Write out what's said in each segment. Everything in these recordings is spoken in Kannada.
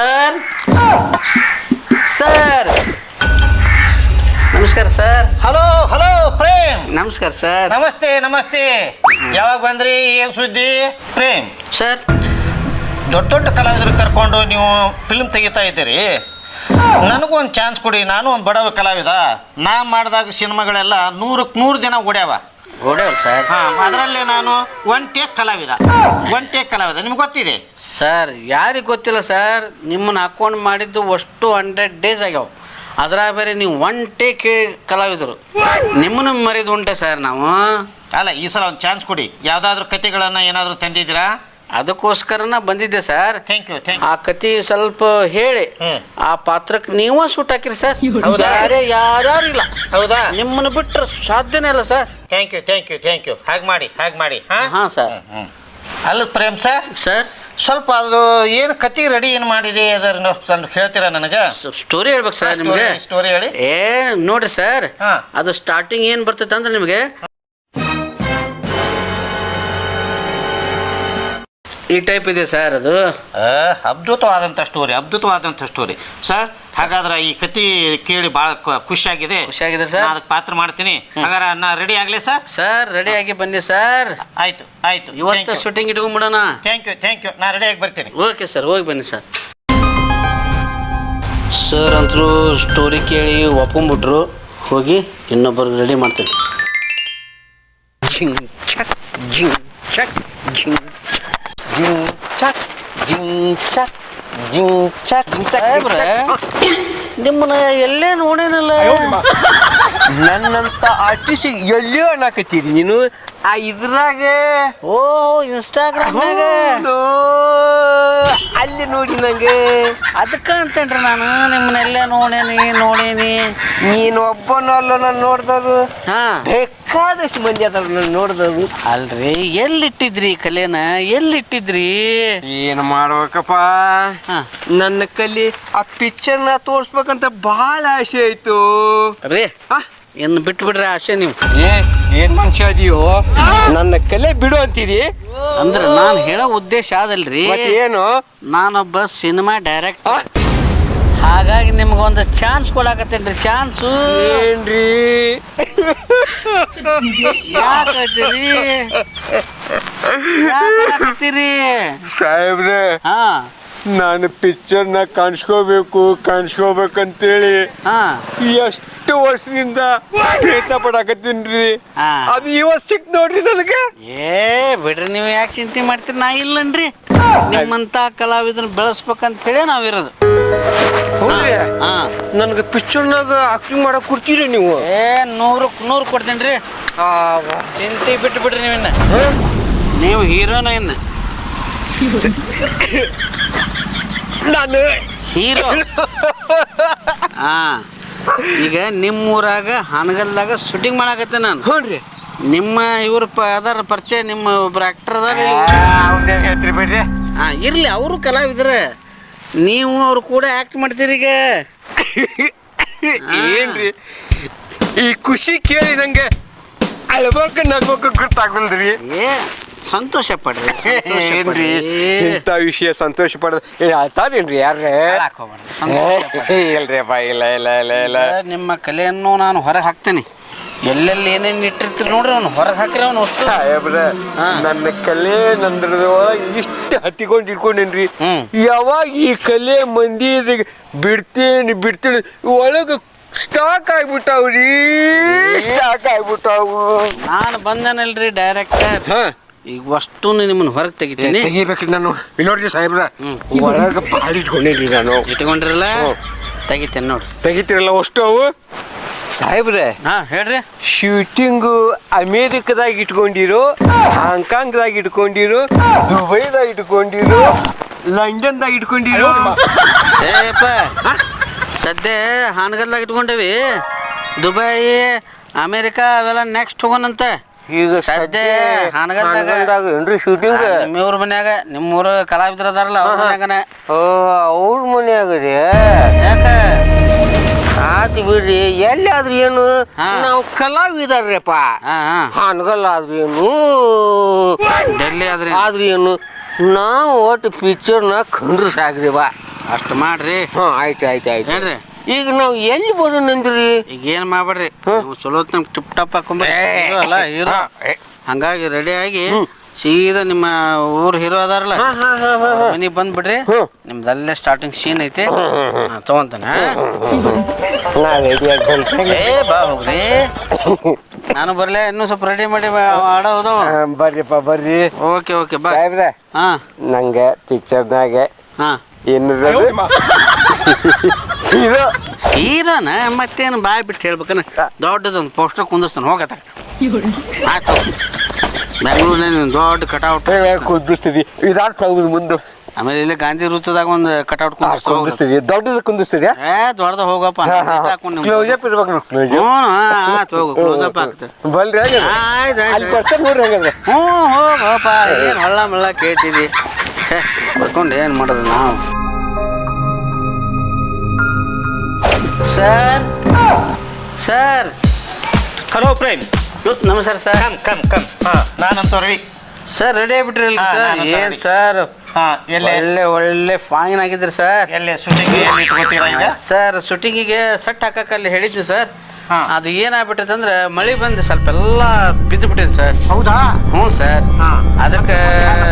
ಸರ್. ಸರ್. ನಮಸ್ಕಾರ ಸರ್. Hello hello Prem. ನಮಸ್ಕಾರ ಸರ್. ನಮಸ್ತೆ ನಮಸ್ತೆ. ಯಾವಾಗ ಬಂದ್ರಿ ಏನ್ ಸುದ್ದಿ? ಪ್ರೇಮ್. ಸರ್. ದೊಡ್ಡ ದೊಡ್ಡ ಕಲಾವಿದರು ಕರ್ಕೊಂಡು ನೀವು ಫಿಲ್ಮ್ ತೆಗಿತಾ ಇದ್ದೀರಿ. ನನಗೂ ಒಂದು ಚಾನ್ಸ್ ಕೊಡಿ ನಾನು ಒಂದು ಬಡವ ಕಲಾವಿದ. ನಾ ಮಾಡಿದಾಗ ಸಿನಿಮಾಗಳೆಲ್ಲ ನೂರಕ್ಕೆ ನೂರು ಜನ ಓಡ್ಯಾವ. ಓಡೇವಲ್ ಸರ್? ಹಾಂ ಅದರಲ್ಲಿ ನಾನು ಒನ್ ಟೇಕ್ ಕಲಾವಿದ. ಒನ್ ಟೇಕ್ ಕಲಾವಿದ. ನಿಮ್ಗೆ ಗೊತ್ತಿದೆ? ಸರ್ ಯಾರಿಗೆ ಗೊತ್ತಿಲ್ಲ ಸರ್? ನಿಮ್ಮನ್ನ ಅಕೌಂಟ್ ಮಾಡಿದ್ದು ಅಷ್ಟು ಹಂಡ್ರೆಡ್ ಡೇಸ್ ಆಗ್ಯಾವ. ಅದ್ರಾಗ ಬೇರೆ ನೀವು ಒನ್ ಟೇಕ್ ಕಲಾವಿದರು. ನಿಮ್ಮನ್ನು ಮರಿದು ಉಂಟೆ ಸರ್ ನಾವು. ಅಲ್ಲ ಈ ಸಲ ಒಂದು ಚಾನ್ಸ್ ಕೊಡಿ. ಯಾವುದಾದ್ರೂ ಕತೆಗಳನ್ನು ಏನಾದರೂ ತಂದಿದ್ದೀರಾ? ಅದಕ್ಕೋಸ್ಕರನ ಬಂದಿದ್ದೆ ಸರ್. ಥ್ಯಾಂಕ್ ಯು ಥ್ಯಾಂಕ್ ಆ ಕತಿ ಸ್ವಲ್ಪ ಹೇಳಿ. ಹ್ಮ್. ಆ ಪಾತ್ರಕ್ಕೆ ನೀವ ಸೂಟ್ ಹಾಕಿರಿ ಸರ್. ಹೌದಾ? ಯಾರೇ ಯಾರ್ಯಾರು ಇಲ್ಲ. ಹೌದಾ? ನಿಮ್ಮನ್ನು ಬಿಟ್ಟರೆ ಸಾಧ್ಯನೇ ಇಲ್ಲ sir. Thank you thank you thank you ಹಾಗೆ ಮಾಡಿ ಹಾಗೆ ಮಾಡಿ. ಹಾಂ? ಹಾಂ ಸರ್. ಅಲ್ಲ ಪ್ರೇಮ್ ಸರ್? ಸರ್. ಸ್ವಲ್ಪ ಅದು ಏನು ಕತಿ ರೆಡಿ ಏನು ಮಾಡಿದೆ ಅದನ್ನ ಸ್ವಲ್ಪ ಹೇಳ್ತೀರಾ ನನಗೆ? ಸ್ಟೋರಿ ಹೇಳ್ಬೇಕು ಸರ್ ನಿಮಗೆ. ಸ್ಟೋರಿ ಹೇಳಿ. ಏ ನೋಡ್ರಿ ಸರ್. ಹಾ. ಅದು ಸ್ಟಾರ್ಟಿಂಗ್ ಏನು ಬರ್ತೈತೆ ಅಂದ್ರೆ ನಿಮಗೆ ಈ ಟೈಪ್ ಇದೆ ಸರ್ ಅದು. ಅದ್ಭುತವಾದಂಥ ಸ್ಟೋರಿ ಅದ್ಭುತವಾದಂಥ ಸ್ಟೋರಿ ಸರ್ ಹಾಗಾದ್ರೆ ಈ ಕತಿ ಕೇಳಿ ಭಾಳ ಖುಷಿಯಾಗಿದೆ. ಖುಷಿಯಾಗಿದೆ ಸರ್ ಅದಕ್ಕೆ ಪಾತ್ರ ಮಾಡ್ತೀನಿ. ಹಾಗಾದ್ರೆ ನಾ ರೆಡಿ ಆಗಲಿ ಸರ್ ಸರ್ ರೆಡಿ ಆಗಿ ಬನ್ನಿ ಸರ್ ಆಯ್ತು ಆಯ್ತು. ಇವತ್ತು ಶೂಟಿಂಗ್ ಇಟ್ಕೊಂಡ್ಬಿಡೋಣ ಥ್ಯಾಂಕ್ ಯು ಥ್ಯಾಂಕ್ ಯು ನಾ ರೆಡಿ ಆಗಿ ಬರ್ತೀನಿ. ಓಕೆ ಸರ್ ಹೋಗಿ ಬನ್ನಿ ಸರ್ ಸರ್ ಅಂತರೂ ಸ್ಟೋರಿ ಕೇಳಿ ಒಪ್ಕೊಂಬಿಟ್ರು ಹೋಗಿ ಇನ್ನೊಬ್ಬರಿಗೆ ರೆಡಿ ಮಾಡ್ತೀನಿ. ಜಿಂಗ್ ಚಕ್ ಜಿಂಗ್ ಚಕ್ jing jing chak, ಜಿಂ chak, ಜಿಂ chak, jing chak, jing ಸಾಹೇಬ್ರೆ. chak. ನಿಮ್ಮನ್ನ ಎಲ್ಲೇ ನೋಡೇನಲ್ಲ? ನನ್ನಂತ ಆರ್ಟಿಸ್ಟ್ ಎಲ್ಲಿಯೋ ಅನ್ನಕತ್ತೀರಿ ನೀನು? ಆ ಇದ್ರಾಗ? ಓ ಇನ್ಸ್ಟಾಗ್ರಾಮ್ನಾಗ. ಅಲ್ಲಿ ನೋಡಿ ನಂಗೆ. ಅದಕ್ಕೆ ಅಂತೇನ್ರಿ ನಾನು. ನಿಮ್ಮನ್ನ ಎಲ್ಲೇ ನೋಡೇನಿ ನೋಡೇನಿ. ನೀನು ಒಬ್ಬನಲ್ಲ ನಾನು ನೋಡ್ದವ್ರು. ಹಾ ಬೇಕಾದಷ್ಟು ಮಂದಿ ಅದಾರ ನಾನು ನೋಡ್ದವ್ರು ಅಲ್ರಿ ಎಲ್ಲಿಟ್ಟಿದ್ರಿ ಕಲೆನ? ಎಲ್ಲಿಟ್ಟಿದ್ರಿ? ಏನು ಮಾಡ್ಬೇಕಪ್ಪ? ಹಾ. ನನ್ನ ಕಲಿ ಆ ಪಿಕ್ಚರ್ನ ತೋರ್ಸ್ಬೇಕಂತ ಭಾಳ ಆಸೆ ಆಯ್ತು. ರೀ ಆ? ಇನ್ನು ಬಿಟ್ಟು ಬಿಡ್ರಿ ಆಸೆ ನೀವು. ಏ ಏನ್ ಮನುಷ್ಯ ಅದೀಯೋ ನನ್ನ ಕಲೆ ಬಿಡು ಅಂತಿದಿ? ಅಂದ್ರೆ ನಾನು ಹೇಳೋ ಉದ್ದೇಶ ಆದಲ್ರಿ ಏನು ನಾನೊಬ್ಬ ಸಿನಿಮಾ ಡೈರೆಕ್ಟ್ ಆ? ಹಾಗಾಗಿ ನಿಮ್ಗೊಂದು ಚಾನ್ಸ್ ಕೊಡಾಕತ್ತೇನ್ರಿ ಚಾನ್ಸು ಏನ್ರಿ? ಯಾಕತ್ತೀರಿ? ಯಾಕತ್ತೀರಿ? ಸಾಹೇಬ್ರೆ ಹಾ. ನಾನು ಪಿಕ್ಚರ್ನ ಕಾಣಿಸ್ಕೋಬೇಕು ಕಾಣಿಸ್ಕೋಬೇಕಂತೇಳಿ ಹಾ. ಎಷ್ಟು ವರ್ಷದಿಂದ ಪ್ರಯತ್ನ ಪಡಾಕತ್ತೀನ್ರಿ? ಹಾ. ಅದು ಇವತ್ತು ಸಿಕ್ ನೋಡ್ರಿ ನನಗೆ. ಏ ಬಿಡ್ರಿ ನೀವು ಯಾಕೆ ಚಿಂತೆ ಮಾಡ್ತೀರಿ? ನಾ ಇಲ್ಲನ್ರಿ. ನಿಮ್ಮಂತ ಕಲಾವಿದನ ಬೆಳೆಸ್ಬೇಕಂತ ಹೇಳಿ ನಾವಿರೋದು. ಹೌದ್ರಿ? ಹಾ. ನನಗೆ ಪಿಕ್ಚರ್ನಾಗ ಆಕ್ಟಿಂಗ್ ಮಾಡಕ್ ಕೊಡ್ತೀರಿ ನೀವು. ಏ ನೂರು ನೂರು ಕೊಡ್ತೇನೆ ರೀ ಚಿಂತೆ ಬಿಟ್ಟು ಬಿಡ್ರಿ ನೀವಿನ್ನ ನೀವು ಹೀರೋನ ಇನ್ನ. ನಾನು ಹೀರೋ. ಹಾ. ಈಗ ನಿಮ್ಮ ಊರಾಗ ಹಾನಗಲ್ದಾಗ ಶೂಟಿಂಗ್ ಮಾಡಾಕತ್ತೆ ನಾನು. ಹ್ಞೂ ನಿಮ್ಮ ಇವ್ರ ಪ ಅದಾರ ಪರಿಚಯ ನಿಮ್ಮ ಒಬ್ರು ಆಕ್ಟರ್ ಅದಾರ ಹೇಳ್ತೀರಿ ಬಿಡ್ರಿ. ಹಾ ಇರ್ಲಿ ಅವರು ಕಲಾವಿದ್ರ. ನೀವು ಅವ್ರು ಕೂಡ ಆಕ್ಟ್ ಮಾಡ್ತೀರಿ ಈಗ. ಏನ್ರಿ? ಈ ಖುಷಿ ಕೇಳಿ ನಂಗೆ ಅಳ್ಬೇಕು ನಗ್ಬೇಕು ಗೊತ್ತಾಗಲ್ರಿ ಏ ಸಂತೋಷ ಪಡ್ರಿ ಸಂತೋಷ ಏನ್ರಿ? ಪಡ್ರಿ. ಇಂಥ ವಿಷಯ ಸಂತೋಷ ಪಡೋದು ಏನ್ ಅಳ್ತಾರೇನ್ರಿ ಯಾರೇ ಅಳಾಕ್ ಹೋಗ್ಬೇಡ್ರಿ, ಸಂತೋಷ ಪಡ್ರಿ. ಇಲ್ರಿ ಅಪ್ಪ ಇಲ್ಲ ಇಲ್ಲ ಇಲ್ಲ ಇಲ್ಲ. ನಿಮ್ಮ ಕಲೆಯನ್ನು ನಾನು ಹೊರಗೆ ಹಾಕ್ತೇನೆ. ಎಲ್ಲೆಲ್ಲಿ ಏನೇನು ಇಟ್ಟಿರ್ತೀರಿ ನೋಡ್ರಿ ಅವ್ನು. ಹೊರಗೆ ಹಾಕ್ರಿ ಅವ್ನು ಸಾಹೇಬ್ರ. ನನ್ನ ಕಲೆ ನಂದ್ರದ ಇಷ್ಟು ಹತ್ತಿಕೊಂಡು ಇಟ್ಕೊಂಡೇನ್ರಿ. ಹ್ಮ್. ಯಾವಾಗ ಈ ಕಲೆ ಮಂದಿ ಬಿಡ್ತೀನಿ ಬಿಡ್ತೇನೆ ಒಳಗೆ ಸ್ಟಾಕ್ ಆಗ್ಬಿಟ್ಟಾವ್ರಿ. ಸ್ಟಾಕ್ ಆಗ್ಬಿಟ್ಟಾವು. ನಾನು ಬಂದನಲ್ರಿ ಡೈರೆಕ್ಟರ್ ಹಾ. ಈಗ ಅಷ್ಟು ನಿಮ್ಮನ್ನ ಹೊರಗೆ ತೆಗಿತೀನಿ. ತೆಗಿಬೇಕ್ರಿ ನಾನು. ಇಲ್ಲಿ ನೋಡ್ರಿ ಸಾಹೇಬ್ರ. ಒಳಗೆ ಬಾಡಿ ಇಟ್ಕೊಂಡೇನ್ರಿ ನಾನು. ಇಟ್ಕೊಂಡ್ರಲ್ಲ. ತೆಗಿತೇನೆ ನೋಡ್ರಿ. ತೆಗಿತೀರಲ್ಲ ಅಷ್ಟು ಅವು? ಸಾಹೇಬ್ರೆ ಹಾ ಹೇಳ್ರಿ. ಶೂಟಿಂಗು ಅಮೇರಿಕದಾಗ ಇಟ್ಕೊಂಡಿರೋ ಹಾಂಗ್ಕಾಂಗ್ದಾಗ ಇಟ್ಕೊಂಡಿರು ದುಬೈದಾಗ ಇಟ್ಕೊಂಡಿರು ಲಂಡನ್ದಾಗ ಇಟ್ಕೊಂಡಿರೋ. ಏಪ್ಪ ಸದ್ಯ ಹಾನಗಲ್ದಾಗ ಇಟ್ಕೊಂಡೇವಿ. ದುಬೈ ಅಮೇರಿಕಾ ಅವೆಲ್ಲ ನೆಕ್ಸ್ಟ್ ಹೋಗೋಣಂತ. ಈಗ ಸದ್ಯ ಹಾನಗಲ್ದಾಗ ಏನ್ರಿ ಶೂಟಿಂಗ್ ನಿಮ್ಮೂರ ಮನ್ಯಾಗ ನಿಮ್ಮೂರ ಕಲಾವಿದ್ರ ಅದಾರಲ್ಲ ಅವ್ರ ಮನ್ಯಾಗನ. ಓ ಅವ್ರ ಮನ್ಯಾಗ ರೀ ಯಾಕ? ಆತು ಬಿಡ್ರಿ ಎಲ್ಲಾದ್ರೂ ಏನು ನಾವು ಕಲಾವಿದಾರ್ರಪ್ಪ. ಹಾನಗಲ್ ಆದ್ರಿ ಏನು ಡೆಲ್ಲಿ ಆದ್ರೆ ಆದ್ರೂ ಏನು ನಾವು ಒಟ್ಟು ಪಿಕ್ಚರ್ನ ಕಂಡ್ರು ಸಾಕ್ರಿ ಬಾ. ಅಷ್ಟು ಮಾಡ್ರಿ. ಹಾ ಆಯ್ತು ಆಯ್ತು ಆಯ್ತು. ಏನ್ರಿ? ಈಗ ನಾವು ಎಲ್ಲಿ ಬರೋಣ ನಂದ್ರಿ? ಈಗ ಏನು ಮಾಡ್ಬೇಡ್ರಿ? ಚಲೋ ಟಿಪ್ ಟಾಪ್ ಹಾಕೊಂಡ್ರಿ ಅಲ್ಲ ಹೀರೋ. ಹಂಗಾಗಿ ರೆಡಿ ಆಗಿ ಸೀದಾ ನಿಮ್ಮ ಊರ್ ಹೀರೋ ಅದಾರಲ್ಲ? ಹಾ ಹಾ ಹಾ ಹಾ ಮನೆಗೆ ಬಂದ್ಬಿಡ್ರಿ. ಬಿಡ್ರಿ ನಿಮ್ದು ಅಲ್ಲೇ ಸ್ಟಾರ್ಟಿಂಗ್ ಸೀನ್ ಐತಿ ತಗೊಂತಾನೆ ಏ ಬಾ ಹೋಗ್ರಿ. ನಾನು ಬರ್ಲೆ ಇನ್ನೂ ಸ್ವಲ್ಪ ರೆಡಿ ಮಾಡಿ ಆಡೋದು ಹೋದವ. ಬರ್ರಿಪ್ಪ ಬರ್ರಿ ಓಕೆ ಓಕೆ ಬಾ. ಸಾಹೇಬ್ರೆ ಹಾ. ನಂಗೆ ಪಿಕ್ಚರ್ನಾಗೆ ಹಾ. ಏನು ಹೀರೋ. ಹೀರೋನ? ಮತ್ತೇನು ಬಾಯ್ ಬಿಟ್ಟು ಹೇಳ್ಬೇಕನ? ದೊಡ್ಡದೊಂದು ಪೋಸ್ಟರ್ ಕುಂದಿರ್ತಾನೆ ಹೋಗತ್ತ. ಆಯ್ತು. ದೊಡ್ಡ ಕಟೌಟ್ ಕುಂದಿರ್ತೀವಿ ಇದಾಡ್ ಹೋಗುದು ಮುಂದೆ. ಆಮೇಲೆ ಇಲ್ಲಿ ಗಾಂಧಿ ವೃತ್ತದಾಗ ಒಂದು ಕಟೌಟ್ ಕುಂದಿರ್ತೀವಿ ದೊಡ್ಡದು ಕುಂದಿಸ್ತೀರಿ ಏ ದೊಡ್ಡದ ಹೋಗಪ್ಪ ಕ್ಲೋಸ್ ಅಪ್ ಇರ್ಬೇಕು ನೋಡಿ ಕ್ಲೋಸ್ ಹ್ಞೂ ಆಯ್ತು ಹೋಗು ಕ್ಲೋಸ್ ಅಪ್ ಆಗ್ತದೆ. ಬಲ್ರಿ ಆಯ್ತು ಅಲ್ಲಿ ಆಯ್ತು. ಬರ್ತಾರೆ ನೋಡ್ರಿ ಹಂಗಂದ್ರೆ. ಹ್ಞೂ ಹೋಗಪ್ಪ ಏನು ಹೊಳ್ಳ ಮಳ್ಳ ಕೇಳ್ತಿದ್ದಿ. ಛೇ ಬರ್ಕೊಂಡು ಏನು ಮಾಡೋದು ನಾವು? Sir sir. ಹಲೋ ಪ್ರೇಮ್ ನಮಸ್ಕಾರ ಸರ್. Come come come. ಹಾ. ನಾನಂತ ರವಿ. ಸರ್ ರೆಡಿ ಆಗ್ಬಿಟ್ರಿ ಹಾ, ಸರ್? ನಾನು ಏನು ready. ಸರ್? ಹಾ ಎಲ್ಲಿ? ಒಳ್ಳೆ ಒಳ್ಳೆ ಫೈನ್ ಆಗಿದ್ರಿ ಸರ್. ಎಲ್ಲಿ ಶೂಟಿಂಗ್ ಎಲ್ಲಿ ಇಟ್ಕೋತೀರಾ ಈಗ? ಸರ್ ಶೂಟಿಂಗಿಗೆ ಸೆಟ್ ಹಾಕಕ್ಕೆ ಅಲ್ಲಿ ಹೇಳಿದ್ವಿ ಸರ್. ಹಾ. ಅದು ಏನಾಗ್ಬಿಟ್ಟೈತೆ ಅಂದ್ರೆ ಮಳೆ ಬಂದು ಸ್ವಲ್ಪ ಎಲ್ಲ ಬಿದ್ದು ಬಿಟ್ಟಿದೆ ಸರ್. ಹೌದಾ? ಹ್ಞೂ ಸರ್. ಹಾ. ಅದಕ್ಕೆ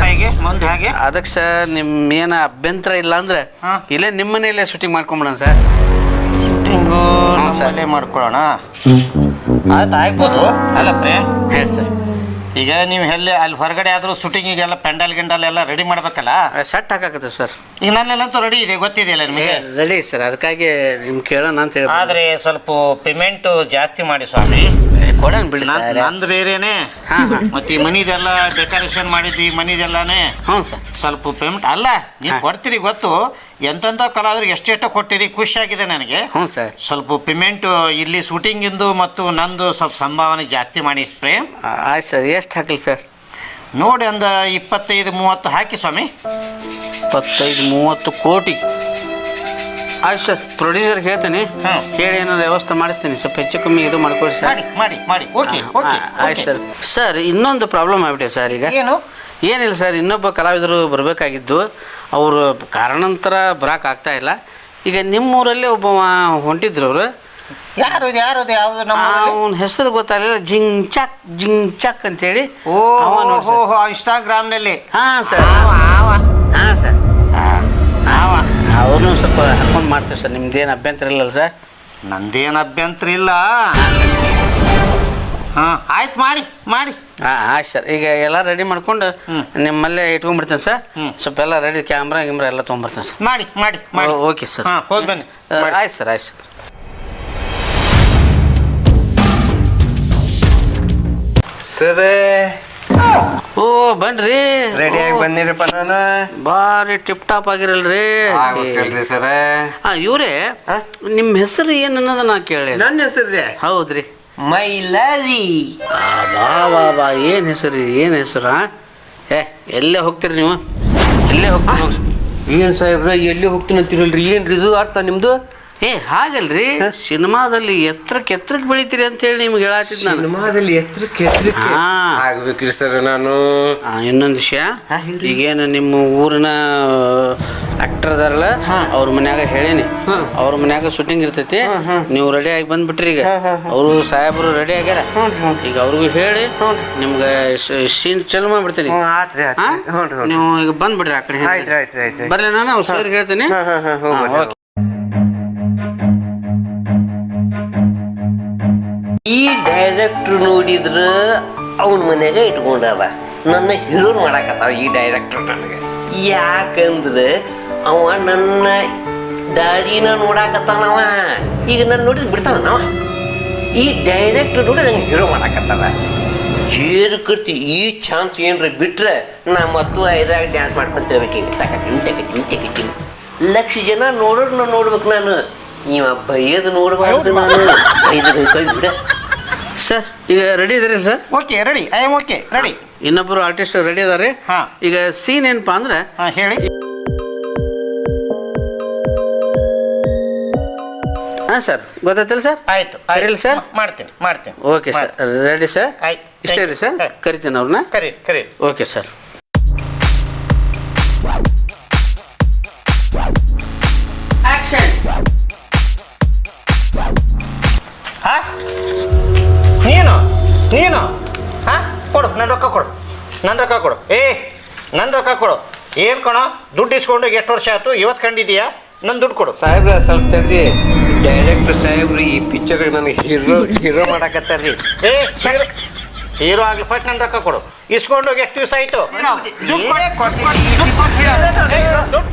ಹಾಗೆ? ಮುಂದೆ ಹೇಗೆ? ಅದಕ್ಕೆ ಸರ್ ನಿಮ್ಮ ಏನ ಅಭ್ಯಂತರ ಇಲ್ಲ ಅಂದ್ರೆ ಹಾ. ಇಲ್ಲೇ ನಿಮ್ಮ ಮನೆಯಲ್ಲೇ ಶೂಟಿಂಗ್ ಮಾಡ್ಕೊಂಬಿಡೋಣ ಸರ್. ಶೂಟಿಂಗು ಹ್ಞೂ ಸರ್. ನಮ್ಮಲ್ಲೇ ಮಾಡ್ಕೊಳ್ಳೋಣ? ಆಯ್ತು ಆಗ್ಬೋದು ಅಲ್ಲ ಪ್ರೇಮ್ ಹೇಳಿ ಸರ್ ಈಗ ನೀವು ಎಲ್ಲಿ ಅಲ್ಲಿ ಹೊರಗಡೆ ಆದರೂ ಶೂಟಿಂಗಿಗೆಲ್ಲ ಪೆಂಡಲ್ ಗಿಂಡಲ್ ಎಲ್ಲ ರೆಡಿ ಮಾಡ್ಬೇಕಲ್ಲ? ಸೆಟ್ ಹಾಕಾಕತ್ತೆ ಸರ್ ಈಗ ನನ್ನೆಲ್ಲಂತೂ ರೆಡಿ ಇದೆ ಗೊತ್ತಿದೆಯಲ್ಲ ನಿಮಗೆ? ರೆಡಿ ಸರ್ ಅದಕ್ಕಾಗಿ ನಿಮ್ಗೆ ಕೇಳೋಣ ಅಂತ ಹೇಳಿ ಆದ್ರೆ ಸ್ವಲ್ಪ ಪೇಮೆಂಟ್ ಜಾಸ್ತಿ ಮಾಡಿ ಸ್ವಾಮಿ. ಕೊಡೋಣ ಬಿಡಿ ಸರ್ ನಂದು ಬೇರೆನೆ. ಮತ್ತೆ ಈ ಮನಿದೆಲ್ಲ ಡೆಕೋರೇಷನ್ ಮಾಡಿದ್ವಿ ಮನಿದೆಲ್ಲಾನೇ. ಹ್ಞೂ ಸರ್ ಸ್ವಲ್ಪ ಪೇಮೆಂಟ್ ಅಲ್ಲ ನೀವು ಕೊಡ್ತೀರಿ ಗೊತ್ತು. ಎಂತೆಂಥ ಕಲಾವಿದ್ರಿಗೆ ಎಷ್ಟೆಷ್ಟು ಕೊಟ್ಟಿರಿ ಖುಷಿಯಾಗಿದೆ ನನಗೆ. ಹ್ಞೂ ಸರ್ ಸ್ವಲ್ಪ ಪೇಮೆಂಟ್ ಇಲ್ಲಿ ಶೂಟಿಂಗಿಂದು ಮತ್ತು ನಂದು ಸ್ವಲ್ಪ ಸಂಭಾವನೆ ಜಾಸ್ತಿ ಮಾಡಿ ಪ್ರೇಮ್ ಆಯ್ತು ಸರ್ ಎಷ್ಟು ಹಾಕಲಿ ಸರ್? ನೋಡಿ ಒಂದು ಇಪ್ಪತ್ತೈದು ಮೂವತ್ತು ಹಾಕಿ ಸ್ವಾಮಿ. ಇಪ್ಪತ್ತೈದು ಮೂವತ್ತು ಕೋಟಿ. ಆಯ್ತು ಸರ್ ಪ್ರೊಡ್ಯೂಸರ್ ಹೇಳ್ತೀನಿ. ಹ್ಮ್. ಹೇಳಿ ಏನಾದ್ರು ವ್ಯವಸ್ಥೆ ಮಾಡಿಸ್ತೀನಿ. ಸ್ವಲ್ಪ ಹೆಚ್ಚು ಕಮ್ಮಿ ಇದು ಮಾಡ್ಕೊಡಿ ಸರ್. ಮಾಡಿ ಮಾಡಿ ಮಾಡಿ. ಓಕೆ ಓಕೆ ಆಯ್ತು ಸರ್. ಸರ್ ಇನ್ನೊಂದು ಪ್ರಾಬ್ಲಮ್ ಆಗ್ಬಿಟ್ಟಿದೆ ಸರ್ ಈಗ. ಏನು? ಏನಿಲ್ಲ ಸರ್ ಇನ್ನೊಬ್ಬ ಕಲಾವಿದರು ಬರಬೇಕಾಗಿದ್ದು ಅವರು ಕಾರಣಾಂತರ ಬರೋಕ್ಕಾಗ್ತಾ ಆಗ್ತಾ ಇಲ್ಲ. ಈಗ ನಿಮ್ಮೂರಲ್ಲೇ ಒಬ್ಬ ಹೊಂಟಿದ್ರು ಅವರು. ಯಾರು ಯಾರು ಯಾವ್ದು ನಮ್ಮ ಅವನ ಹೆಸರು ಗೊತ್ತಾಗಲಿಲ್ಲ. ಜಿಂಗ್ ಚಕ್ ಜಿಂಗ್ ಚಕ್ ಅಂತೇಳಿ ಓ ಹೋ ಸರ್. ಹೋ ಇನ್ಸ್ಟಾಗ್ರಾಮ್ನಲ್ಲಿ ಹಾಂ ಸರ್. ಹಾಂ ಸರ್ ಅವನು ಅವ್ರನ್ನೂ ಸ್ವಲ್ಪ ಹಾಕೊಂಡು ಮಾಡ್ತೀವಿ ಸರ್. ನಿಮ್ದೇನು ಅಭ್ಯಂತರ ಇಲ್ಲಲ್ಲ ಸರ್? ನಂದೇನು ಅಭ್ಯಂತರ ಇಲ್ಲ. ಹಾಂ ಆಯ್ತು ಮಾಡಿ ಮಾಡಿ. ಹಾಂ ಆಯ್ತು ಸರ್. ಈಗ ಎಲ್ಲ ರೆಡಿ ಮಾಡ್ಕೊಂಡು. ನಿಮ್ಮಲ್ಲೇ ಇಟ್ಕೊಂಡ್ಬಿಡ್ತೇನೆ ಸರ್. ಸ್ವಲ್ಪ ಎಲ್ಲ ರೆಡಿ ಕ್ಯಾಮ್ರಾ ಗಿಮ್ರಾ ಎಲ್ಲ ತೊಗೊಂಡ್ಬರ್ತೇನೆ ಸರ್. ಮಾಡಿ ಮಾಡಿ ಮಾಡಿ. Okay sir. ಹಾಂ ಹೋಗಿ ಬನ್ನಿ. ಆಯ್ತು ಸರ್ ಆಯ್ತು ಸರ್. ಸರ್ ಓ ಬನ್ರಿ. ರೆಡಿಯಾಗಿ ಬಂದಿರಪ್ಪ ನಾನು. ಬಾರಿ ಟಿಪ್ ಟಾಪ್ ಆಗಿರಲ್ರಿ. ಆಗ್ಬೇಕಲ್ರಿ ಸರ. ಹಾ ಇವ್ರೇ? ನಿಮ್ಮ ಹೆಸರು ಏನು ಅನ್ನೋದು ನಾ ಕೇಳಿ ನನ್ನ ಹೆಸರು ರೀ ಹೌದ್ರಿ. ಮೈಲಾರಿ. ಆ, ಬಾ ಬಾ ಬಾ. ಏನು ಹೆಸರು ಏನು ಹೆಸರು ಏ ಎಲ್ಲೇ ಹೋಗ್ತೀರಿ ನೀವು? ಎಲ್ಲೇ ಹೋಗ್ತೀರಿ ಹೋಗ್ರಿ. ಏನ್ ಸಾಹೇಬ್ರ ಎಲ್ಲಿ ಹೋಗ್ತೀನಂತೀರಲ್ರಿ? ಏನ್ರಿ ಇದು ಅರ್ಥ ನಿಮ್ದು? ಏ ಹಾಗಲ್ರಿ ಸಿನಿಮಾದಲ್ಲಿ ಎತ್ತರಕ್ಕೆ ಎತ್ತರಕ್ಕೆ ಬೆಳಿತೀರಿ ಅಂತ ಹೇಳಿ ನಿಮ್ಗೆ ಹೇಳತ್ತಿದ್ ನಾನು ಸಿನಿಮಾದಲ್ಲಿ ಎತ್ತರಕ್ಕೆ ಹಾ. ಆಗ್ಬೇಕ್ರಿ ಸರ್ ನಾನು ಇನ್ನೊಂದು ವಿಷಯ ಹಾ, ಹೇಳ್ರಿ. ಈಗೇನು ನಿಮ್ಮ ಊರಿನ ಆಕ್ಟರ್ ಅದಾರಲ್ಲ. ಅವ್ರ ಮನ್ಯಾಗ ಹೇಳೇನಿ. ಅವ್ರ ಮನ್ಯಾಗ ಶೂಟಿಂಗ್ ಇರ್ತೈತಿ. ನೀವು ರೆಡಿ ಆಗಿ ಬಂದ್ಬಿಟ್ರಿ ಈಗ. ಅವರು ಸಾಹೇಬರು ರೆಡಿ ಆಗ್ಯಾರ ಈಗ ಅವ್ರಿಗೂ ಹೇಳಿ. ನಿಮ್ಗೆ ಸೀನ್ ಚಲೋ ಮಾಡ್ಬಿಡ್ತೀನಿ ಹ್ಞೂ ಆತ್ರಿ ಆತ್ರಿ ಹಾ? ಹ್ಞೂ ರೀ ಹ್ಞೂ ನೀವು ಈಗ ಬಂದ್ಬಿಡ್ರಿ ಆ ಕಡೆ ಆಯ್ತು ಆಯ್ತು ಆಯ್ತು ಬರ್ಲಿ ನಾನು ಅವ್ರ ಸರ್ ಹೇಳ್ತೀನಿ ಹಾ, ಹಾ, ಹಾ, ಹೋಗ್ ಹಾ, ಓಕೆ. ಈ ಡೈರೆಕ್ಟ್ರ್ ನೋಡಿದ್ರ ಅವನ ಮನೆಯಾಗ ಇಟ್ಕೊಂಡಾರ. ನನ್ನ ಹೀರೋ ಮಾಡಾಕತ್ತಾವ ಈ ಡೈರೆಕ್ಟ್ರ್ ನನಗೆ. ಯಾಕಂದ್ರೆ ಅವ ನನ್ನ ದಾರಿನ ನೋಡಾಕತ್ತಾನವ. ಈಗ ನನ್ನ ನೋಡಿದ್ ಬಿಡ್ತಾನ ಈ ಡೈರೆಕ್ಟ್ರ್ ನೋಡಿ ನಂಗೆ ಹೀರೋ ಮಾಡಾಕತ್ತಾವ ಜೇರು ಕೃತಿ ಈ ಚಾನ್ಸ್ ಏನ್ರ ಬಿಟ್ರೆ ನಾ ಮತ್ತು ಐದಾಗ ಡ್ಯಾನ್ಸ್ ಮಾಡ್ಕೊಂತ ಹಿಂಗೆ ತಕತೀನಿ ತಕತೀನಿ ತಕತೀನಿ ಲಕ್ಷ ಜನ ನೋಡೋರ್ನ ನೋಡ್ಬೇಕು ನಾನು. ಇವ ಬೈಯದು ನೋಡ್ಬಾರ್ದು ನಾನು. ಬೈದು ಬಿಡ. ಸರ್ ಈಗ ರೆಡಿ ಇದ್ರಿ sir okay ready I am okay ready ಇನ್ನೊಬ್ಬರು ಆರ್ಟಿಸ್ಟ್ ರೆಡಿ ಇದಾರೆ ಹಾ. ಈಗ ಸೀನ್ ಏನಪ್ಪಾ ಅಂದ್ರೆ ಹಾಂ ಹೇಳಿ. ಹಾಂ ಸರ್ ಗೊತ್ತಾಯ್ತಲ್ಲ ಸರ್ ಆಯ್ತು ಆಯ್ತು. ಸರ್? ಮಾಡ್ತೀನಿ ಮಾಡ್ತೀನಿ. ಓಕೆ ಸರ್ ರೆಡಿ ಸರ್ ಆಯ್ತು. ಇಷ್ಟೇ ರೀ ಸರ್ ಕರಿತೀನಿ ಅವ್ರನ್ನ. ಕರಿ ಕರಿ ಓಕೆ ಸರ್ ಆಕ್ಷನ್ ಹಾ? ನೀನು? ಹಾ? ಕೊಡು ನನ್ನ ರೊಕ್ಕ ಕೊಡು. ನನ್ನ ರೊಕ್ಕ ಕೊಡು. ಏ ನನ್ನ ರೊಕ್ಕ ಕೊಡು. ಏನು ಕಣೋ? ದುಡ್ಡು ಇಸ್ಕೊಂಡು ಎಷ್ಟು ವರ್ಷ ಆಯ್ತು? ಇವತ್ತು ಕಂಡಿದೀಯಾ? ನನ್ನ ದುಡ್ಡು ಕೊಡು. ಸಾಹೇಬ್ರ ಸ್ವಲ್ಪ ತರ್ರಿ ಡೈರೆಕ್ಟ್ರ್ ಸಾಹೇಬ್ರಿ ಈ ಪಿಕ್ಚರ್ ನನಗೆ ಹೀರೋ ಹೀರೋ ಮಾಡಕತ್ತಾರ್ರಿ. ಏ ಹೀರೋ ಹೀರೋ ಆಗಲಿ ಫಸ್ಟ್ ನನ್ನ ರೊಕ್ಕ ಕೊಡು. ಇಸ್ಕೊಂಡು ಹೋಗಿ ಎಷ್ಟು ದಿವಸ ಆಯಿತು? ದುಡ್ಡು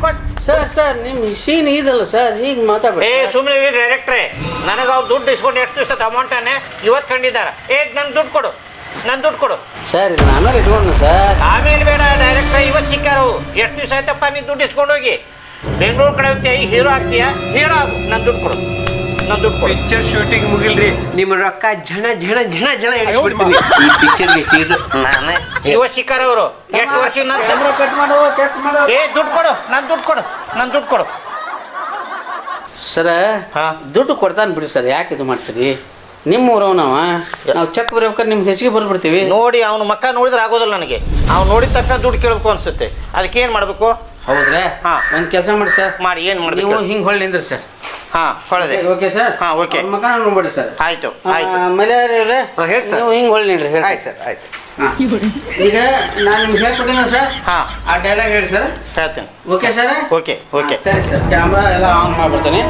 ಕೊಟ್ಟು ಸರ್ ಸರ್ ನಿಮ್ಮ ಸೀನ್ ಇದಲ್ಲ ಸರ್ ಹೀಗೆ ಏ ಸುಮ್ನೆ ಸುಮ್ಮನೆ ಡೈರೆಕ್ಟ್ರೇ ನನಗೆ ಅವ್ರು ದುಡ್ಡು ಇಸ್ಕೊಂಡು ಎಷ್ಟು ಅಮೌಂಟ್ ಅಮೌಂಟನ್ನೇ ಇವತ್ತು ಕಂಡಿದ್ದಾರೆ. ಏ ನನ್ನ ದುಡ್ಡು ಕೊಡು. ನನ್ನ ದುಡ್ಡು ಕೊಡು. ಸರ್ ಇದನ್ನ ಆಮೇಲೆ ಇಟ್ಕೊಂಡು ಸರ್ ಆಮೇಲೆ ಬೇಡ ಡೈರೆಕ್ಟ್ರ್ ಇವತ್ತು ಸಿಕ್ಕಾರು ಎಷ್ಟು ದಿವಸ ಆಯ್ತಪ್ಪ ನೀನು ದುಡ್ಡು ಇಸ್ಕೊಂಡು ಹೋಗಿ? ಬೆಂಗಳೂರು ಕಡೆ ಹೋಗ್ತೀಯ? ಹೀರೋ ಆಗ್ತೀಯಾ? ಹೀರೋ ಆಗು ನನ್ನ ದುಡ್ಡು ಕೊಡು. ನನ್ನ ದುಡ್ಡು ಪಿಕ್ಚರ್ ಶೂಟಿಂಗ್ ಮುಗಿಲ್ರಿ. ನಿಮ್ಮ ರೊಕ್ಕ ಜನ ಜನ ಜನ ಜನ ಎಣಿಸ್ಬಿಡ್ತೀನಿ. ಈ ಪಿಕ್ಚರ್ಗೆ ಹೀರೋ ನಾನೇ ಇವತ್ತು ಸಿಕ್ಕಾರ ಅವರು ಎಷ್ಟು ವರ್ಷ ನನ್ನ ಕಟ್ ಮಾಡು ಕಟ್ ಮಾಡು. ಏ ದುಡ್ಡು ಕೊಡು ನನ್ನ ದುಡ್ಡು ಕೊಡು ನನ್ನ ದುಡ್ಡು ಕೊಡು. ಸರ ಹಾ. ದುಡ್ಡು ಕೊಡ್ತಾನೆ ಬಿಡಿ ಸರ್ ಯಾಕೆ ಇದು ಮಾಡ್ತೀರಿ? ನಿಮ್ಮ ಊರವನವ? ನಾವು ಚೆಕ್ ಬರ್ಬೇಕಾದ್ರೆ ನಿಮ್ಗೆ ಹೆಚ್ಚಿಗೆ ಬರ್ಬಿಡ್ತೀವಿ. ನೋಡಿ ಅವನ ಮಕ್ಕ ನೋಡಿದ್ರೆ ಆಗೋದಿಲ್ಲ ನನಗೆ. ಅವ್ನು ನೋಡಿದ ತಕ್ಷಣ ದುಡ್ಡು ಕೇಳಬೇಕು ಅನ್ಸುತ್ತೆ. ಅದಕ್ಕೆ ಏನು ಮಾಡಬೇಕು? ಹೌದ್ರಾ? ಹಾಂ. ಒಂದು ಕೆಲಸ ಮಾಡಿ ಸರ್. ಮಾಡಿ ಏನು ನೀವು ಮಾಡಬೇಕು ಹಿಂಗೆ ಹೊಳ್ಳಿ ನಿಂದ್ರಿ ಸರ್. ಹಾಂ ಹೊಳದೆ ಓಕೆ ಸರ್. ಹಾ, ಓಕೆ. ಮಕಾನ ಮಕ ನೋಡ್ಬೇಡಿ ಸರ್. ಆಯ್ತು ಆಯ್ತು. ಅವ್ರೆ ಹೇಳಿ ಸರ್. ನೀವು ಹಿಂಗೆ ಹೊಳ್ಳಿ ನಿಡ್ರಿ ಹೇಳಿ. ಆಯ್ತು ಸರ್ ಆಯ್ತು. ಹಾ. ಈಗ ನಾನು ನಿಮ್ಗೆ ಹೇಳ್ಕೊಟ್ಟಿನ ಸರ್. ಹಾ. ಆ ಡೈಲಾಗ್ ಹೇಳಿ ಸರ್. ಹೇಳ್ತೇನೆ. Okay sir? Okay okay. ಸರಿ ಸರ್. ಕ್ಯಾಮ್ರಾ ಎಲ್ಲ ಆನ್ ಮಾಡ್ಬಿಡ್ತೀನಿ.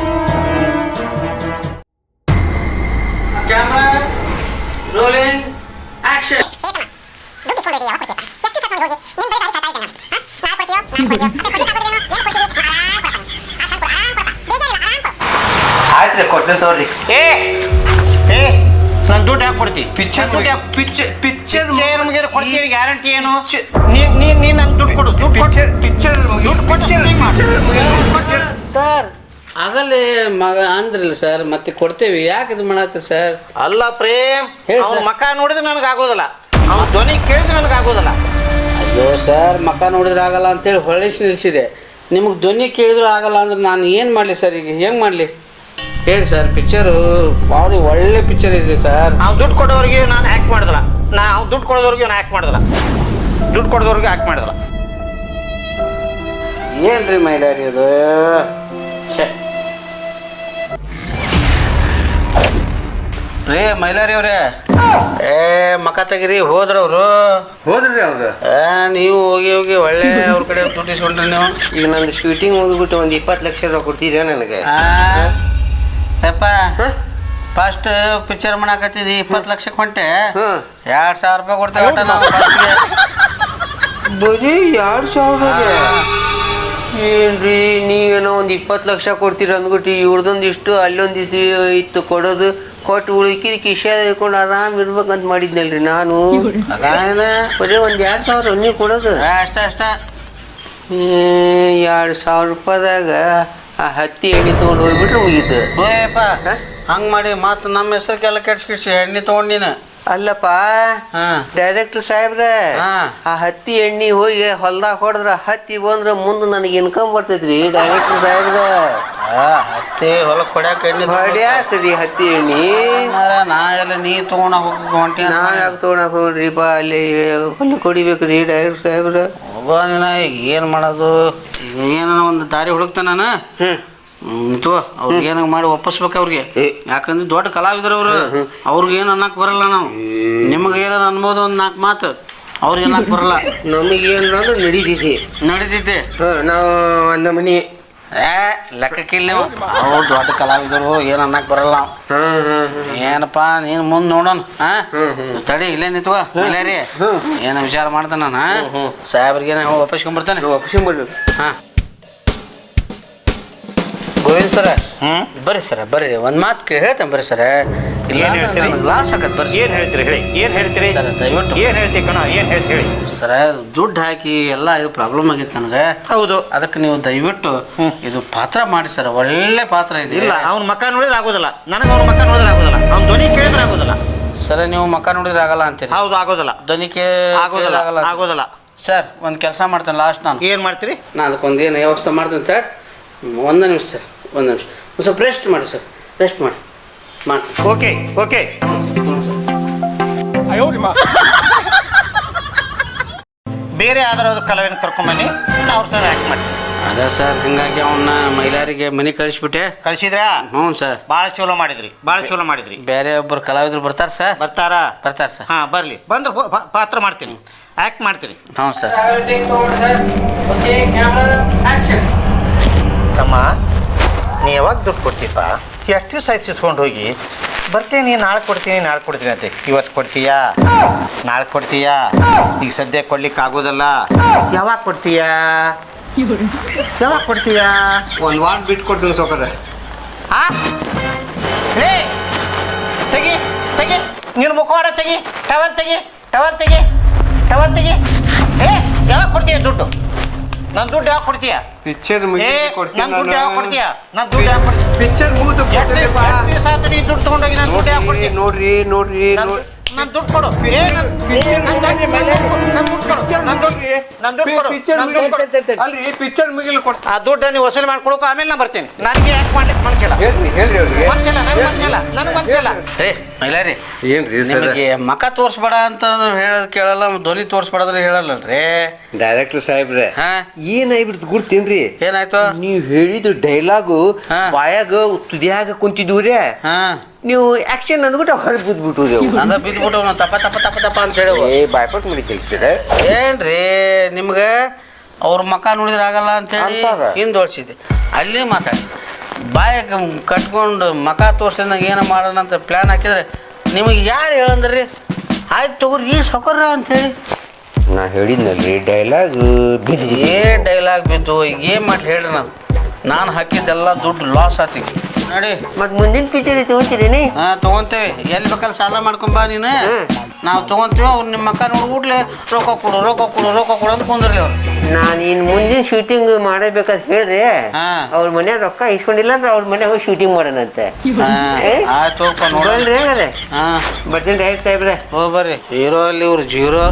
ಕ್ಯಾಮ್ರಾ ರೋಲಿಂಗ್ ಆಕ್ಷನ್ ಹೋಗಿ ನಿಮ್ಮ ಬರೀ ದಾರಿ ಕಾಯ್ತಾ ಇದ್ದೆ ನಾನು ನಾಳೆ ಕೊಡ್ತೀಯೋ ನಾನು ಕೊಡ್ತೀಯೋ ಕೊಡ್ಲಿಕ್ಕೆ ಆಗೋದಿಲ್ಲ ಏನು ಕೊಡ್ತೀವಿ ಆರಾಮ್ ಕೊಡ್ತಾನೆ ಆ ತಂದು ಕೊಡು ಆರಾಮ್ ಕೊಡಪ್ಪ ಬೇಜಾರಿಲ್ಲ ಆರಾಮ್ ಕೊಡು ಆಯ್ತು ರೀ ಕೊಡ್ತೇನೆ ತಗೋರಿ. ಏ ಏ ನನ್ನ ದುಡ್ಡು ಯಾಕೆ ಕೊಡ್ತಿ ಪಿಕ್ಚರ್ ದುಡ್ಡು ಯಾಕೆ ಪಿಕ್ಚರ್ ಪಿಕ್ಚರ್ ನಮಗೆ ಕೊಡ್ತೀನಿ ಗ್ಯಾರಂಟಿ ಏನು? ನೀ ನೀನ್ ನೀನ್ ನೀನ್ ನನ್ನ ದುಡ್ಡು ಕೊಡು. ದುಡ್ಡು ಪಿಕ್ಚರ್ ಪಿಕ್ಚರ್ ದುಡ್ಡು ಕೊಟ್ಟು ಸರ್. ಆಗಲೇ ಮಗ ಅಂದ್ರಲ್ಲ ಸರ್ ಮತ್ತೆ ಕೊಡ್ತೇವೆ. ಯಾಕೆ ಇದು ಮಾಡತ್ತೀರಿ ಸರ್? ಅಲ್ಲ ಪ್ರೇಮ್ ಹೇಳಿ ಅವ್ನ ಸರ್. ಮಕ ನೋಡಿದ್ರೆ ನನಗೆ ಆಗೋದಿಲ್ಲ. ಅವ್ನ ಧ್ವನಿ ಕೇಳಿದ್ರೆ ನನಗೆ ಆಗೋದಿಲ್ಲ. ಅಯ್ಯೋ ಸರ್ ಮಕ ನೋಡಿದ್ರೆ ಆಗಲ್ಲ ಅಂತೇಳಿ ಹೊಳಿಸಿ ನಿಲ್ಸಿದೆ. ನಿಮಗೆ ಧ್ವನಿ ಕೇಳಿದ್ರು ಆಗಲ್ಲ ಅಂದ್ರೆ ನಾನು ಏನು ಮಾಡಲಿ ಸರ್ ಈಗ? ಹೆಂಗೆ ಮಾಡಲಿ? ಹೇಳಿ ಸರ್ ಪಿಕ್ಚರ್ ಭಾಳ ಒಳ್ಳೆ ಪಿಕ್ಚರ್ ಇದೆ ಸರ್. ಅವ್ನು ದುಡ್ಡು ಕೊಡೋರಿಗೆ ನಾನು ಆ್ಯಕ್ಟ್ ಮಾಡಿದಲ್ಲ. ನಾ ಅವ್ನು ದುಡ್ಡು ಕೊಡೋದವ್ರಿಗೆ ನಾನು ಆ್ಯಕ್ಟ್ ಮಾಡಿದಲ್ಲ. ದುಡ್ಡು ಕೊಡೋದವ್ರಿಗೆ ಆ್ಯಕ್ಟ್ ಮಾಡಿದಲ್ಲ. ಏನ್ರಿ ಮೈಲಾರಿ ಅದು? ಏ ರೇ ಮೈಲಾರಿ ಅವ್ರೆ. ಏ ಮಕ ತೆಗಿರಿ ಹೋದ್ರವ್ರು ಹೋದ್ರಿ ಅವ್ರು? ಏ ನೀವು ಹೋಗಿ ಹೋಗಿ ಒಳ್ಳೆ ಅವ್ರ ಕಡೆ ದುಡ್ಡು ಇಸ್ಕೊಂಡ್ರಿ ನೀವು. ಈಗ ನಂದು ಶೂಟಿಂಗ್ ಹೋಗ್ಬಿಟ್ಟು ಒಂದು ಇಪ್ಪತ್ತು ಲಕ್ಷ ರೂಪಾಯಿ ಕೊಡ್ತೀರಾ ನನಗೆ? ಆ, ಯಪ್ಪ ಫಸ್ಟ್ ಪಿಕ್ಚರ್ ಮಾಡಾಕತ್ತಿದ್ದಿ ಇಪ್ಪತ್ತು ಲಕ್ಷಕ್ಕೆ ಹೊಂಟೆ. ಹ್ಮ್. ಎರಡು ಸಾವಿರ ರೂಪಾಯಿ ಕೊಡ್ತೇವೆ ಒಟ್ಟ ನಾವು ಫಸ್ಟ್ಗೆ ಬರೀ ಎರಡು ಸಾವಿರ ಏನ್ರಿ ನೀವೇನೋ ಒಂದು ಇಪ್ಪತ್ತು ಲಕ್ಷ ಕೊಡ್ತೀರ ಅಂದ್ಬಿಟ್ಟು ಇವ್ರದೊಂದಿಷ್ಟು ಅಲ್ಲೊಂದಿಷ್ಟು ಇತ್ತು ಕೊಡೋದು ಕೊಟ್ಟು ಉಳಿಕಿ ಕಿಶೆ ಇಟ್ಕೊಂಡು ಆರಾಮ್ ಇರ್ಬೇಕಂತ ಮಾಡಿದ್ನಲ್ರಿ ನಾನು. ಅದಾನ ಬರೀ ಒಂದು ಎರಡು ಸಾವಿರ ನೀವು ಕೊಡೋದು. ಅಷ್ಟ ಅಷ್ಟ. ಎರಡು ಸಾವಿರ ರೂಪಾಯಿದಾಗ ಆ ಹತ್ತಿ ಎಣ್ಣೆ ತೊಗೊಂಡು ಹೋಗ್ಬಿಟ್ರೆ ಮುಗೀತು. ಓಯಪ್ಪ ಹಂಗೆ ಮಾಡಿ ಮತ್ತೆ ನಮ್ಮ ಹೆಸರಿಗೆಲ್ಲ ಕೆಡ್ಸ್ಕಿಡ್ಸಿ ಎಣ್ಣೆ ತೊಗೊಂಡು ನೀನು. ಅಲ್ಲಪ್ಪ ಹಾಂ. ಡೈರೆಕ್ಟರ್ ಸಾಹೇಬ್ರೆ ಹಾ. ಆ ಹತ್ತಿ ಎಣ್ಣೆ ಹೋಗಿ ಹೊಲ್ದಾಗ ಹೊಡೆದ್ರ ಹತ್ತಿ ಬಂದ್ರೆ ಮುಂದೆ ನನಗೆ ಇನ್ಕಮ್ ಬರ್ತೈತ್ರಿ ಡೈರೆಕ್ಟರ್ ಸಾಹೇಬ್ರೆ. ಹತ್ತಿ ಹೊಲಕ್ಕೆ ಹೊಡ್ಯಾಕ ಎಣ್ಣೆ ಹೊಡ್ಯಾಕ್ರಿ ಹತ್ತಿ ಎಣ್ಣೆ. ನಾ ಎಲ್ಲ ನೀ ತೊಗೊಂಡ ಹೋಗಿ ನಾ ಯಾಕೆ ತೊಗೊಳಕ್ ಹೋಗ್ರಿಪ್ಪ ಅಲ್ಲಿ ಹೊಲ ಕೊಡಿಬೇಕ್ರಿ ಡೈರೆಕ್ಟರ್ ಸಾಹೇಬ್ರೆ. ಒಬ್ಬ ನೀನ ಏನು ಮಾಡೋದು? ಏನೋ ಒಂದು ದಾರಿ ಹುಡುಕ್ತಾನ ತಗೋ ಅವ್ರಿಗೆ ಏನಾಗ ಮಾಡಿ ಒಪ್ಪಿಸ್ಬೇಕು ಅವ್ರಿಗೆ. ಯಾಕಂದ್ರೆ ದೊಡ್ಡ ಕಲಾವಿದರು ಅವರು. ಅವ್ರಿಗೆ ಏನು ಅನ್ನಕ್ಕೆ ಬರಲ್ಲ ನಾವು. ನಿಮಗೆ ಏನಾರ ಅನ್ಬೋದು ಒಂದು ನಾಲ್ಕು ಮಾತು. ಅವ್ರಿಗೆ ಅನ್ನಕ್ಕೆ ಬರಲ್ಲ. ನಮಗೇನು ನಡೀತೈತಿ ನಡೀತೈತಿ ನಡೀತೈತೆ ಹಾಂ ನಾವು ಒಂದು ಮನೆ ಏ ಲೆಕ್ಕಕ್ಕಿಲ್ಲ ನೀವು. ಅವ್ರು ದೊಡ್ಡ ಕಲಾವಿದರು ಏನು ಅನ್ನಕ್ಕೆ ಬರಲ್ಲ. ಏನಪ್ಪ ನೀನು ಮುಂದೆ ನೋಡೋಣ ಹಾಂ? ತಡಿ ಇಲ್ಲೇ ನಿಂತ್ಕೋ ಇಲ್ಲೇ ರೀ. ಏನು ವಿಚಾರ ಮಾಡ್ತಾನೆ ನಾನು ಸಾಹೇಬ್ರಿಗೆ ಏನೋ ಒಪ್ಪಿಸ್ಕೊಂಬರ್ತಾನೆ ನಾವು ಒಪ್ಪಿಸ್ಕೊಂಬರ್ಬೇಕು ಹಾಂ. ಗೋವಿಂದ್ ಸರ. ಹ್ಞೂ ಬರ್ರಿ ಸರ ಬರ್ರಿ. ಒಂದು ಮಾತು ಹೇಳ್ತೇನೆ ಬರ್ರಿ ಸರ. ಏನ್ ಹೇಳ್ತೀರಿ? ಲಾಸ್ ಆಗತ್ತೆ ಬರ್ರಿ ಏನು ಹೇಳ್ತೀರಿ ಹೇಳಿ? ಏನು ಹೇಳ್ತೀರಿ? ಸರ್, ದಯವಿಟ್ಟು. ಏನು ಹೇಳ್ತೀರಿ ಕಣ? ಏನು ಹೇಳ್ತೀರಿ ಹೇಳಿ? ಸರ ದುಡ್ಡು ಹಾಕಿ ಎಲ್ಲ ಇದು ಪ್ರಾಬ್ಲಮ್ ಆಗಿತ್ತು ನನಗೆ. ಹೌದು. ಅದಕ್ಕೆ ನೀವು ದಯವಿಟ್ಟು ಇದು ಪಾತ್ರ ಮಾಡಿ ಸರ್. ಒಳ್ಳೆ ಪಾತ್ರ ಇದೆ. ಇಲ್ಲ ಅವ್ನ ಮಕ್ಕ ನೋಡಿದ್ರೆ ಆಗೋದಿಲ್ಲ. ನನಗೆ ಅವ್ನ ಮಕ್ಕ ನೋಡಿದ್ರೆ ಆಗೋದಿಲ್ಲ. ಅವ್ನ ಧ್ವನಿ ಕೇಳಿದ್ರೆ ಆಗೋದಿಲ್ಲ. ಸರ ನೀವು ಮಕ್ಕ ನೋಡಿದ್ರೆ ಆಗಲ್ಲ ಅಂತೀರಿ. ಹೌದು ಆಗೋದಿಲ್ಲ. ಧ್ವನಿ ಕೇ ಆಗೋದಿಲ್ಲ. ಆಗೋದಿಲ್ಲ. ಸರ್ ಒಂದು ಕೆಲಸ ಮಾಡ್ತೇನೆ ಲಾಸ್ಟ್ ನಾನು. ಏನು ಮಾಡ್ತೀರಿ? ನಾನು ಅದಕ್ಕೊಂದು ಏನು ವ್ಯವಸ್ಥೆ ಮಾಡ್ತೇನೆ ಸರ್ ಒಂದು ನಿಮಿಷ ಸರ್ ಒಂದು ನಿಮಿಷ. ಒಂದು ಸ್ವಲ್ಪ ರೆಸ್ಟ್ ಮಾಡಿ ಸರ್. ರೆಸ್ಟ್ ಮಾಡಿ. ಮಾಡಿ ಓಕೆ ಓಕೆ ಬೇರೆ ಯಾವ್ದಾದ್ರು ಕಲಾವಿನ ಕರ್ಕೊಂಬನ್ನಿ ಅವ್ರು ಸರ್ ಆ್ಯಕ್ಟ್ ಮಾಡಿ. ಅದ ಸರ್ ಹಿಂಗಾಗಿ ಅವನ್ನ ಮಹಿಳೆಯರಿಗೆ ಮನೆ ಕಳಿಸ್ಬಿಟ್ಟೆ. ಕಳ್ಸಿದ್ರಾ? ಹ್ಞೂ ಸರ್. ಭಾಳ ಚಲೋ ಮಾಡಿದ್ರಿ ಭಾಳ ಚಲೋ ಮಾಡಿದ್ರಿ. ಬೇರೆ ಒಬ್ಬರು ಕಲಾವಿದರು ಬರ್ತಾರೆ ಸರ್? ಬರ್ತಾರಾ? ಬರ್ತಾರೆ ಸರ್. ಹಾ ಬರ್ಲಿ. ಬಂದ್ರೆ ಪಾತ್ರ ಮಾಡ್ತೀನಿ. ಆ್ಯಕ್ಟ್ ಮಾಡ್ತೀನಿ. ಹ್ಞೂ ಸರ್. ತಮ್ಮ ನೀ ಯಾವಾಗ ದುಡ್ಡು ಕೊಡ್ತೀಪ್ಪ ಎಷ್ಟು ದಿವಸ ಆಯ್ತು ಸಿಸ್ಕೊಂಡು ಹೋಗಿ. ಬರ್ತೀನಿ ನಾಳೆ ಕೊಡ್ತೀನಿ ನಾಳೆ ಕೊಡ್ತೀನಿ ಅಂತ. ಇವತ್ತು ಕೊಡ್ತೀಯಾ? ನಾಳೆ ಕೊಡ್ತೀಯಾ? ಈಗ ಸದ್ಯ ಕೊಡ್ಲಿಕ್ಕೆ ಆಗೋದಲ್ಲ. ಯಾವಾಗ ಕೊಡ್ತೀಯಾ? ಯಾವಾಗ ಕೊಡ್ತೀಯಾ? ಒಂದು ವಾರ ಬಿಟ್ಟು ಕೊಡ್ತೀನಿ ಸೋಕರ ಆ? ಲೇ! ತೆಗಿ ತೆಗಿ. ನಿನ್ನ ಮುಖವಾಡ ತೆಗಿ. ಟವಲ್ ತೆಗಿ ಟವಲ್ ತೆಗಿ ಟವಲ್ ತೆಗಿ. ಏ ಯಾವಾಗ ಕೊಡ್ತೀಯ ದುಡ್ಡು? ನನ್ನ ದುಡ್ಡು ಯಾಕೆ ಕೊಡ್ತೀಯ? ಪಿಕ್ಚರ್ ಏ ಕೊಡ್ತೀನಿ ದುಡ್ಡು ಯಾಕೆ ಕೊಡ್ತೀಯ? ನನ್ ದುಡ್ಡು ಯಾವಾಗ ಕೊಡ್ತೀಯ? ಪಿಕ್ಚರ್ ಮುಗಿದು ಎಷ್ಟು ದಿವಸ ಆಯ್ತು ನೀ ದುಡ್ಡು ತಗೊಂಡೋಗಿ ನನ್ ದುಡ್ಡು ಯಾಕೆ ಕೊಡ್ತೀಯ? ನೋಡ್ರಿ ನೋಡ್ರಿ ನೋಡ್ರಿ. ನನ್ನ ದುಡ್ಡು ಕೊಡು. ಏ ದುಡ್ಡು ದುಡ್ಡು ಕೊಡು. ದುಡ್ಡು ದುಡ್ಡು ಕೊಡು. ಪಿಕ್ಚರ್ ದುಡ್ಡು ಕೊಡು. ಅಲ್ರಿ ಪಿಕ್ಚರ್ ಮುಗಿಲ್ ಕೊಡ್. ಆ ದುಡ್ಡು ನೀವು ವಸೂಲಿ ಮಾಡ್ಕೊಡೋಕು ಆಮೇಲೆ ನಾ ಬರ್ತೀನಿ. ನನಗೆ ಯಾಕೆ ಮಾಡ್ಲಿಕ್ಕೆ ಮನಸ್ಸಿಲ್ಲ? ಹೇಳ್ರಿ ಹೇಳ್ರಿ ಅವ್ರಿಗೆ. ಮನಸ್ಸಿಲ್ಲ ನನಗೆ ಮನಸ್ಸಿಲ್ಲ ನನಗೆ ಮನಸ್ಸಿಲ್ಲ. ರೀ ಮೈಲಾರಿ ಏನ್ರಿ ಸರ್? ನಿಮಗೆ ಮಕ ತೋರ್ಸ್ಬೇಡ ಅಂತ ಹೇಳೋದು ಕೇಳಲ್ಲ ಧ್ವನಿ ಹೇಳಲ್ಲ ಹೇಳಲ್ಲಲ್ರಿ? ಡೈರೆಕ್ಟರ್ ಸಾಹೇಬ್ರೆ ಹಾ? ಏನಾಗ್ಬಿಡ್ತು ಗುರ್ತೇನ್ರಿ? ಏನಾಯ್ತು? ನೀವು ಹೇಳಿದ ಡೈಲಾಗು ಹಾ. ಬಾಯಾಗ ತುದಿಯಾಗ ಕುಂತಿದ್ವಿ ಹಾ. ನೀವು ಆಕ್ಷನ್ ಅಂದ್ಬಿಟ್ಟು ಹೊರಗೆ ಬಿದ್ಬಿಟ್ಟು ಹಂಗ ಬಿದ್ಬಿಟ್ಟು ನಾವು ತಪ್ಪ ತಪ್ಪ ತಪ್ಪ ತಪ್ಪ ಅಂತ ಹೇಳಿ ಏ ಬಾಯ್ಪಟ್ ಮಾಡಿ ಕೇಳ್ತೀರ ಏನ್ರಿ ನಿಮ್ಗೆ ಅವ್ರ ಮಕ ನೋಡಿದ್ರೆ ಆಗಲ್ಲ ಅಂತೇಳಿ ಅಂತಾರ. ಹಿಂದೋಡ್ಸಿದ್ದೆ ಅಲ್ಲಿ ಮಾತಾಡಿ. ಬಾಯ ಕಟ್ಕೊಂಡು ಮಕ ತೋರ್ಸ್ಲಿಂದಾಗ ಏನು ಮಾಡೋಣ ಅಂತ ಪ್ಲ್ಯಾನ್ ಹಾಕಿದ್ರೆ ನಿಮಗೆ ಯಾರು ಹೇಳಂದ್ರಿ? ಆಯ್ತು ತಗೋರಿ ಈ ಅಂತ ಅಂತೇಳಿ ನಾ ಹೇಳಿದ್ನಲ್ರಿ ಡೈಲಾಗ್ ಬಿದ್ದು ಏ ಡೈಲಾಗ್ ಬಿದ್ದು ಈಗ ಏನು ಮಾಡಿ ಹೇಳ್ರಿ ನಾನು. ನಾನು ಹಾಕಿದ್ದೆಲ್ಲ ದುಡ್ಡು ಲಾಸ್ ಆತಿಗೆ ನೋಡಿ. ಮತ್ ಮುಂದಿನ ಪಿಚರ್ ತಗೊಂತೀರೇನಿ ಹಾ ತಗೊಂತೇವೆ. ಎಲ್ಲಿ ಬೇಕಲ್ಲಿ ಸಾಲ ಮಾಡ್ಕೊಂಬಾ ನೀನು. ನಾವು ತಗೊಂತೀವಿ ಅವ್ರು ನಿಮ್ಮ ಮಕ್ಕ ನೋಡ್ಬಿಟ್ಲೆ ರೊಕ್ಕ ಕೊಡು ರೊಕ್ಕ ಕೊಡು ರೊಕ್ಕ ಕೊಡು ಅಂತ ಕುಂದ್ರಲಿ ಅವ್ರು. ನಾನು ಇನ್ ಮುಂದಿನ ಶೂಟಿಂಗ್ ಮಾಡಬೇಕಂತ ಹೇಳ್ರಿ. ಹಾ. ಅವ್ರ ಮನೆ ರೊಕ್ಕ ಇಸ್ಕೊಂಡಿಲ್ಲ ಅಂದ್ರೆ ಅವ್ರ ಮನೆ ಹೋಗಿ ಶೂಟಿಂಗ್ ಮಾಡೋಣಂತೆ. ಹಾಂ? ಆಯ್ತು ಹಾಂ. ಬರ್ತೀನಿ ಡೈರೆಕ್ಟ್ ಸಾಹೇಬ್ರೆ. ಹೋಗಿ ಬರ್ರಿ. ಹೀರೋ ಅಲ್ಲಿ ಇವ್ರು ಜೀರೋ.